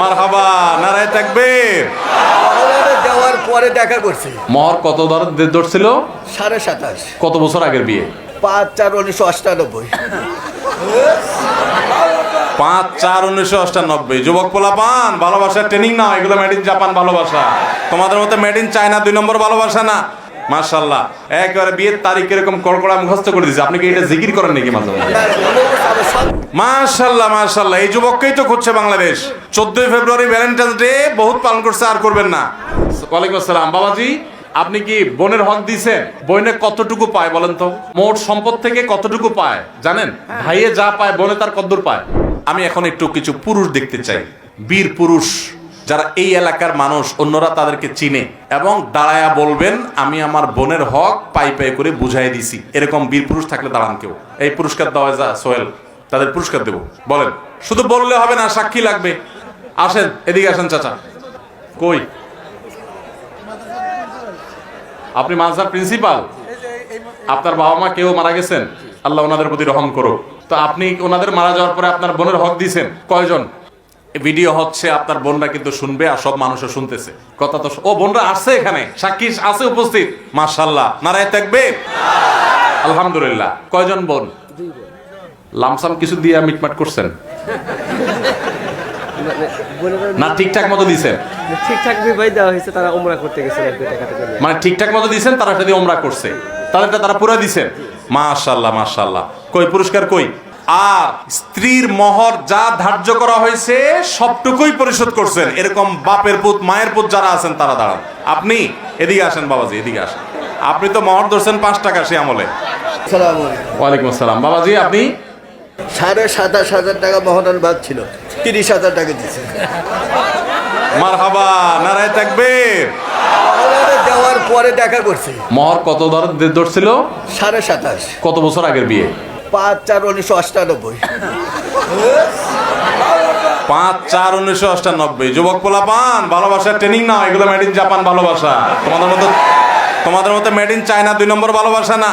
মারহাবা নারায় তাকবীর। মহলাটা দেওয়ার পরে দেখা করছি। মহর কত দর ধরছিল সাড়ে সাতাশ। কত বছর আগের বিয়ে? পাঁচ চার উনিশশো অষ্টানব্বই। পাঁচ চার উনিশশো অষ্টানব্বই। যুবক পোলা পান ভালোবাসার ট্রেনিং না এগুলো মেড ইন জাপান ভালোবাসা। তোমাদের মতো মেড ইন চায়না দুই নম্বর ভালোবাসা না? মার্শাল্লাহ একেবারে বিয়ের তারিখ এরকম কড়কড়া মুখস্থ করে দিচ্ছে আপনি কি এটা জিকির করেন নাকি মাঝে মাশাল্লাহ মাশাল্লাহ এই যুবককেই তো খুঁজছে বাংলাদেশ। চোদ্দই ফেব্রুয়ারি ভ্যালেন্টাইন্স ডে, বহুত পালন করছে, আর করবেন না। ওয়ালাইকুম আসসালাম। বাবাজি, আপনি কি বোনের হক দিছেন বোনে কতটুকু পায় বলেন তো? মোট সম্পদ থেকে কতটুকু পায়, জানেন? ভাইয়ে যা পায়, বোনে তার কদ্দূর পায়। আমি এখন একটু কিছু পুরুষ দেখতে চাই। বীর পুরুষ। যারা এই এলাকার মানুষ, অন্যরা তাদেরকে চিনে এবং দাঁড়ায়া বলবেন, আমি আমার বোনের হক পাই পাই করে বুঝাই দিছি। এরকম বীর পুরুষ থাকলে দাঁড়ান কেউ। এই পুরস্কার দেওয়া যা সোহেল, তাদের পুরস্কার দেব। বলেন, শুধু বললে হবে না, সাক্ষী লাগবে। আসেন, এদিকে আসেন, চাচা। কই? আপনি মানসার প্রিন্সিপাল? আপনার বাবা মা কেউ মারা গেছেন? আল্লাহ ওনাদের প্রতি রহম করো তো আপনি ওনাদের মারা যাওয়ার পরে আপনার বোনের হক দিয়েছেন। কয়জন? ভিডিও হচ্ছে আপনার বোনরা কিন্তু শুনবে আর সব মানুষও শুনতেছে। কথা তো ও বোনরা আসছে এখানে। সাক্ষী আছে উপস্থিত। মাশাল্লাহ নারায় থাকবে আলহামদুলিল্লাহ। কয়জন বোন? লামসাম কিছু দিয়ে মিটমাট করছেন। না ঠিকঠাক মতো দিছেন। ঠিকঠাক বিবাহ দেওয়া হয়েছে তারা উমরা করতে গেছে। মানে ঠিকঠাক মতো দিছেন তারা সেদিন ওমরা করছে। তাদেরটা তারা পুরো দিছেন। মাশাল্লাহ মাশাল্লাহ কই পুরস্কার কই? আর স্ত্রীর মহর যা ধার্য করা হয়েছে সবটুকুই পরিশোধ করছেন। এরকম বাপের পুত মায়ের পুত যারা আছেন তারা দাঁড়ান। আপনি এদিকে আসেন বাবাজি এদিকে আসেন। আপনি তো মহর ধরছেন পাঁচ টাকা সে আমলে। ওয়ালাইকুম আসসালাম। বাবাজি আপনি? সাড়ে সাতাশ হাজার টাকা মহনার ভাগ ছিল। তিরিশ হাজার টাকা দিচ্ছে মারহাবা নারায় থাকবে দেওয়ার পরে দেখা করছি। মহর কত দর ধরছিল? সাড়ে সাতাশ। কত বছর আগের বিয়ে? পাঁচ, চার, উনিশশো অষ্টানব্বই। পাঁচ, চার, উনিশশো অষ্টানব্বই। যুবক পোলা পান ভালোবাসার ট্রেনিং না, এগুলো মেড ইন জাপান ভালোবাসা। তোমাদের মতো তোমাদের মতো মেড ইন চায়না দুই নম্বর ভালোবাসা না।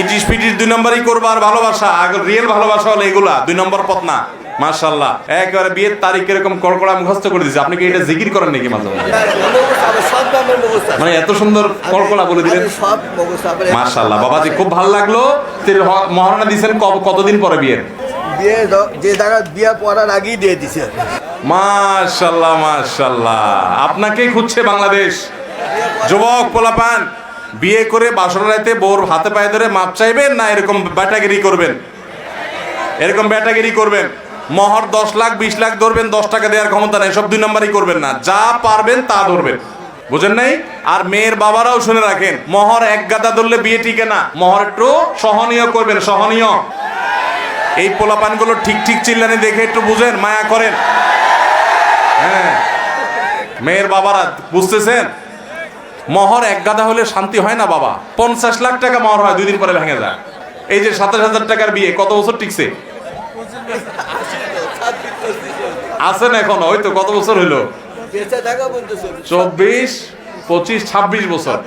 ইটিস পিটিস দুই নম্বরই করবার ভালোবাসা রিয়েল ভালোবাসা হলো এগুলা, দুই নম্বর পথ না। মার্শাল্লাহ একেবারে বিয়ের তারিখ এরকম কড়কড়া মুখস্থ করে দিচ্ছে আপনি কি এটা জিকির করেন নাকি মাঝে মাঝে। মানে এত সুন্দর কড়কড়া বলে দিলেন? মার্শাল্লাহ বাবাজি খুব ভালো লাগল। মহারণা দিয়েছেন কতদিন পরে বিয়ের? বিয়ে যে জায়গা বিয়ে পড়ার আগেই দিয়ে দিছে। মাশাল্লাহ মাশাল্লাহ আপনাকেই খুঁজছে বাংলাদেশ। যুবক পোলাপান বিয়ে করে বাসর রাইতে বোর হাতে পায়ে ধরে মাপ চাইবেন না এরকম ব্যাটাগিরি করবেন? এরকম ব্যাটাগিরি করবেন? মহর দশ লাখ, বিশ লাখ ধরবেন, দশ টাকা দেওয়ার ক্ষমতা নেই, সব দুই নম্বরই করবেন না। যা পারবেন তা ধরবেন। বুঝেন নাই? আর মেয়ের বাবারাও শুনে রাখেন, মহর এক গাদা ধরলে বিয়ে টিকে না। মহর একটু সহনীয় করবেন, সহনীয়। এই পোলাপানগুলো ঠিক ঠিক চিল্লানি দেখে একটু বুঝেন, মায়া করেন। হ্যাঁ। মেয়ের বাবারা, বুঝতেছেন? মহর এক গাদা হলে শান্তি হয় না বাবা। পঞ্চাশ লাখ টাকা মহর হয়, দুই দিন পরে ভেঙে যায়। এই যে সাতাশ হাজার টাকার বিয়ে, কত বছর টিকছে? আছেন এখন ওই তো কত বছর হইল? চব্বিশ পঁচিশ ছাব্বিশ বছর।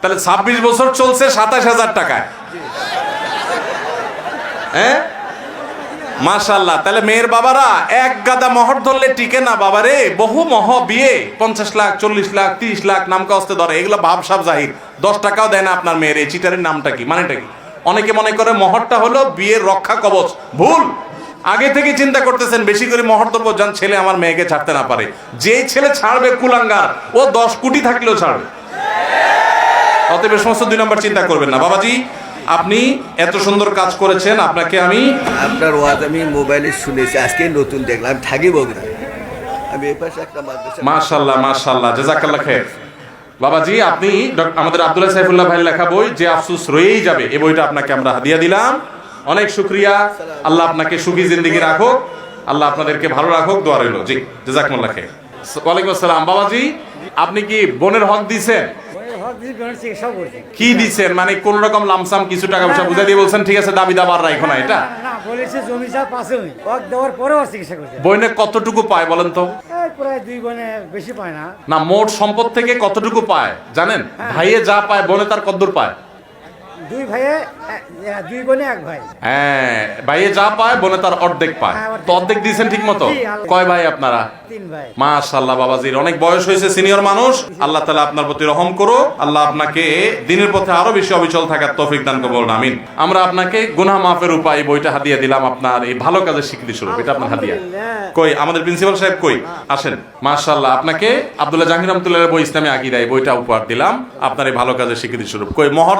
তাহলে ছাব্বিশ বছর চলছে সাতাশ হাজার টাকায়। হ্যাঁ? মাশাল্লাহ তাহলে মেয়ের বাবারা এক গাদা মহর ধরলে টিকে না বাবারে বহু মহ বিয়ে পঞ্চাশ লাখ চল্লিশ লাখ তিরিশ লাখ নাম কাস্তে ধরে এগুলো ভাবসাব জাহির। দশ টাকাও দেয় না আপনার মেয়ের এই চিটারের নামটা কি মানেটা কি? অনেকে মনে করে মহরটা হলো বিয়ের রক্ষা কবচ ভুল। আগে থেকে চিন্তা করতেছেন বেশি করে মহর ধরবো যান ছেলে আমার মেয়েকে ছাড়তে না পারে। যেই ছেলে ছাড়বে কুলাঙ্গার ও দশ কোটি থাকলেও ছাড়বে। অতএব সমস্ত দুই নম্বর চিন্তা করবেন না। বাবাজি আপনি এত সুন্দর কাজ করেছেন আপনাকে আমি আপনার ওয়াজ আমি মোবাইলে শুনেছি আজকে নতুন দেখলাম থাকি বগুড়া আমি এই পাশে একটা মাদ্রাসা মাশাল্লাহ মাশাল্লাহ জাজাকাল্লাহ খের। বাবাজি আপনি আমাদের আব্দুল্লাহ সাইফুল্লাহ ভাই লেখা বই যে আফসোস রয়েই যাবে এই বইটা আপনাকে আমরা হাদিয়া দিলাম। অনেক শুক্রিয়া। আল্লাহ আপনাকে সুখী জিন্দিগি রাখুক। আল্লাহ আপনাদেরকে ভালো রাখুক। দোয়া রইল। জি জাজাকুল্লাহ খের ওয়ালাইকুম আসসালাম। বাবাজি আপনি কি বোনের হক দিছেন? কি দিছেন? মানে কোন রকম লামসাম কিছু টাকা পয়সা বুঝাই দিয়ে বলছেন ঠিক আছে দাবি দাবার রাখো না এটা? বলেছে জমি পাশে ওয়াক দেওয়ার পরেও চিকিৎসা করছে? বইনে কতটুকু পায় বলেন তো? প্রায় দুই গুণে বেশি পায় না। না মোট সম্পদ থেকে কতটুকু পায় জানেন? ভাইয়ে যা পায় বোনে তার কদ্দূর পায়? দুই ভাইয়ে দুই বোনে এক ভাই। হ্যাঁ ভাইয়ে যা পায় বোনে তার অর্ধেক পায়। হ্যাঁ, তো অর্ধেক দিয়েছেন ঠিক মতো কয় ভাই আপনারা? তিন ভাই। মাশাল্লাহ বাবাজির। অনেক বয়স হয়েছে সিনিয়র মানুষ। আল্লাহ তালা আপনার প্রতি রহম করো আল্লাহ আপনাকে দিনের পথে আরও বেশি অবিচল থাকার তৌফিক দান আমিন। আমরা আপনাকে গুনাহ মাফের উপায় বইটা হাদিয়া দিলাম। আপনার এই ভালো কাজের স্বীকৃতি স্বরূপ। এটা আপনার হাদিয়া। কই আমাদের প্রিন্সিপাল সাহেব কই? আসেন। মাশাল্লাহ আপনাকে আব্দুল্লাহ জাহাঙ্গীর রহমতুল্লাহ বই ইসলামী আকিদা এই বইটা উপহার দিলাম। আপনার এই ভালো কাজের স্বীকৃতি স্বরূপ। কই মোহর